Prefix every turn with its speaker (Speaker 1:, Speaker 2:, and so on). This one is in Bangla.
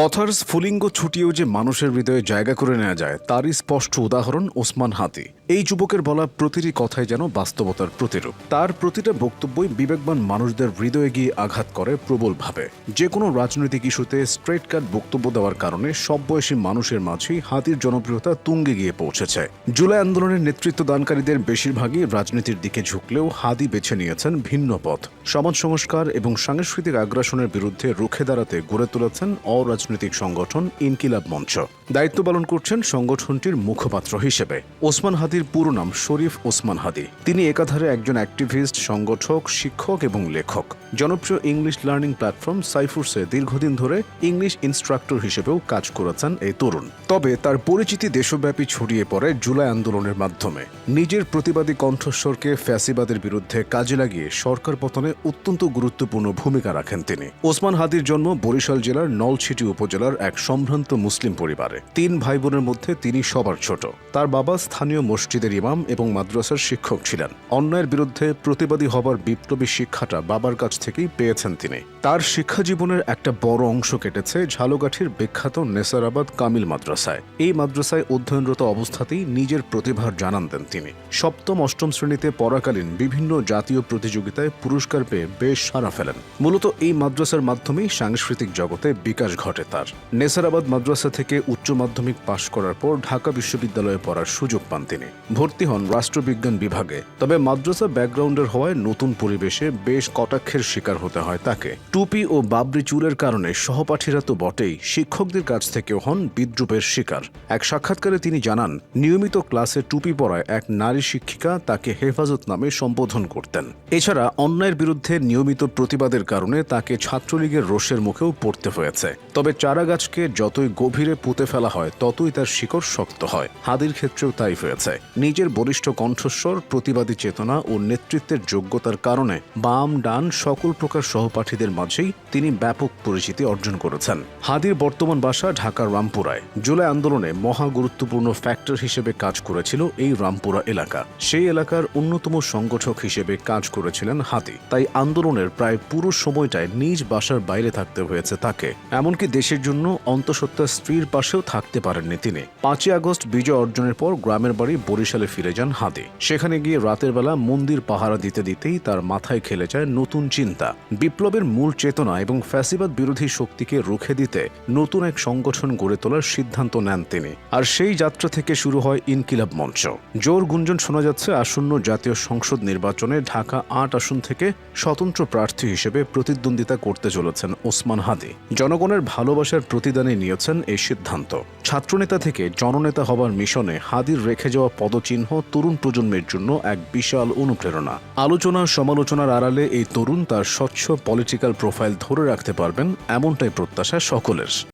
Speaker 1: কথার স্ফুলিঙ্গ ছুটিয়েও যে মানুষের হৃদয়ে জায়গা করে নেওয়া যায়, তারই স্পষ্ট উদাহরণ ওসমান হাতি। এই যুবকের বলা প্রতিটি কথাই যেন বাস্তবতার প্রতিরূপ। তার প্রতিটা বক্তব্যই বিবেকবান মানুষদের হৃদয়ে গিয়ে আঘাত করে প্রবলভাবে। যে কোনো রাজনৈতিক ইস্যুতে স্ট্রেট কাট বক্তব্য দেওয়ার কারণে সব বয়সী মানুষের মাঝেই হাতির জনপ্রিয়তা তুঙ্গে গিয়ে পৌঁছেছে। জুলাই আন্দোলনের নেতৃত্ব দানকারীদের বেশিরভাগই রাজনীতির দিকে ঝুঁকলেও হাদি বেছে নিয়েছেন ভিন্ন পথ। সমাজ সংস্কার এবং সাংস্কৃতিক আগ্রাসনের বিরুদ্ধে রুখে দাঁড়াতে গড়ে তুলেছেন অরাজনৈতিক সংগঠন ইনকিলাব মঞ্চ। দায়িত্ব পালন করছেন সংগঠনটির মুখপাত্র হিসেবে। ওসমান হাদির পুরো নাম শরীফ ওসমান হাদি। তিনি একাধারে একজন অ্যাক্টিভিস্ট, সংগঠক, শিক্ষক এবং লেখক। জনপ্রিয় ইংলিশ লার্নিং প্ল্যাটফর্ম সাইফুর্সে দীর্ঘদিন ধরে ইংলিশ ইনস্ট্রাক্টর হিসেবেও কাজ করেছেন এই তরুণ। তবে তার পরিচিতি দেশব্যাপী ছড়িয়ে পড়ে জুলাই আন্দোলনের মাধ্যমে। নিজের প্রতিবাদী কণ্ঠস্বরকে ফ্যাসিবাদের বিরুদ্ধে কাজে লাগিয়ে সরকার পতনে অত্যন্ত গুরুত্বপূর্ণ ভূমিকা রাখেন তিনি। ওসমান হাদির জন্ম বরিশাল জেলার নলছিটি উপজেলার এক সম্ভ্রান্ত মুসলিম পরিবারে। তিন ভাই বোনের মধ্যে তিনি সবার ছোট। তার বাবা স্থানীয় মসজিদের ইমাম এবং মাদ্রাসার শিক্ষক ছিলেন। অন্যায়ের বিরুদ্ধে প্রতিবাদী হবার বিপ্লবী শিক্ষাটা বাবার কাছ থেকেই পেয়েছেন তিনি। তার শিক্ষা জীবনের একটা বড় অংশ কেটেছে ঝালকাঠির বিখ্যাত নেসারাবাদ কামিল মাদ্রাসায়। এই মাদ্রাসায় অধ্যয়নরত অবস্থাতেই নিজের প্রতিভার জানান দেন তিনি। সপ্তম, অষ্টম শ্রেণীতে পড়াকালীন বিভিন্ন জাতীয় প্রতিযোগিতায় পুরস্কার পেয়ে বেশ সাড়া ফেলেন। মূলত এই মাদ্রাসার মাধ্যমেই সাংস্কৃতিক জগতে বিকাশ ঘটে তার। নেসারাবাদ মাদ্রাসা থেকে উচ্চ মাধ্যমিক পাশ করার পর ঢাকা বিশ্ববিদ্যালয়ে পড়ার সুযোগ পান তিনি। ভর্তি হন রাষ্ট্রবিজ্ঞান বিভাগে। তবে মাদ্রাসা ব্যাকগ্রাউন্ডের হওয়ায় নতুন পরিবেশে বেশ কটাক্ষের শিকার হতে হয় তাকে। টুপি ও বাবরি চুলের কারণে সহপাঠীরা তো বটেই, শিক্ষকদের কাছ থেকেও হন বিদ্রুপের শিকার। এক সাক্ষাৎকারে তিনি জানান, নিয়মিত ক্লাসে টুপি পরায় এক নারী শিক্ষিকা তাকে হেফাজত নামে সম্বোধন করতেন। এছাড়া অন্যায়ের বিরুদ্ধে নিয়মিত প্রতিবাদের কারণে তাকে ছাত্রলীগের রোষের মুখেও পড়তে হয়েছে। তবে চারাগাছকে যতই গভীরে পুঁতে ফেলা হয়, ততই তার শিকড় শক্ত হয়। হাদির ক্ষেত্রেও তাই হয়েছে। নিজের বলিষ্ঠ কণ্ঠস্বর, প্রতিবাদী চেতনা ও নেতৃত্বের যোগ্যতার কারণে বাম, ডান সকল প্রকার সহপাঠীদের মাঝেই তিনি ব্যাপক পরিচিতি অর্জন করেছেন। হাদির বর্তমান বাসা ঢাকার রামপুরায়। জুলাই আন্দোলনে মহা গুরুত্বপূর্ণ ফ্যাক্টর হিসেবে কাজ করেছিল এই রামপুরা এলাকা। সেই এলাকার অন্যতম সংগঠক হিসেবে কাজ করেছিলেন হাতি তাই আন্দোলনের প্রায় পুরো সময়টায় নিজ বাসার বাইরে থাকতে হয়েছে তাকে। এমনকি দেশের জন্য অন্তঃসত্ত্বা স্ত্রীর পাশেও থাকতে পারেননি তিনি। পাঁচই আগস্ট বিজয় অর্জনের পর গ্রামের বাড়ি বরিশালে ফিরে যান হাদি সেখানে গিয়ে রাতের বেলা মন্দির পাহারা দিতে দিতেই তার মাথায় খেলে যায় নতুন চিন্তা। বিপ্লবের মূল চেতনা এবং ফ্যাসিবাদ বিরোধী শক্তিকে রুখে দিতে নতুন এক সংগঠন গড়ে তোলার সিদ্ধান্ত নেন তিনি। আর সেই যাত্রা থেকে শুরু হয় ইনকিলাব মঞ্চ। জোর গুঞ্জন শোনা যাচ্ছে আসন্ন জাতীয় সংসদ নির্বাচনে ঢাকা আট আসন থেকে স্বতন্ত্র প্রার্থী হিসেবে প্রতিদ্বন্দ্বিতা করতে চলেছেন ওসমান হাদি। জনগণের ভালোবাসার প্রতিদানে নিয়েছেন এই সিদ্ধান্ত। ছাত্রনেতা থেকে জননেতা হবার মিশনে হাদির রেখে যাওয়া পদচিহ্ন তরুণ প্রজন্মের জন্য এক বিশাল অনুপ্রেরণা। আলোচনা সমালোচনার আড়ালে এই তরুণ তার স্বচ্ছ পলিটিক্যাল প্রোফাইল ধরে রাখতে পারবেন এমনটাই প্রত্যাশা সকলের।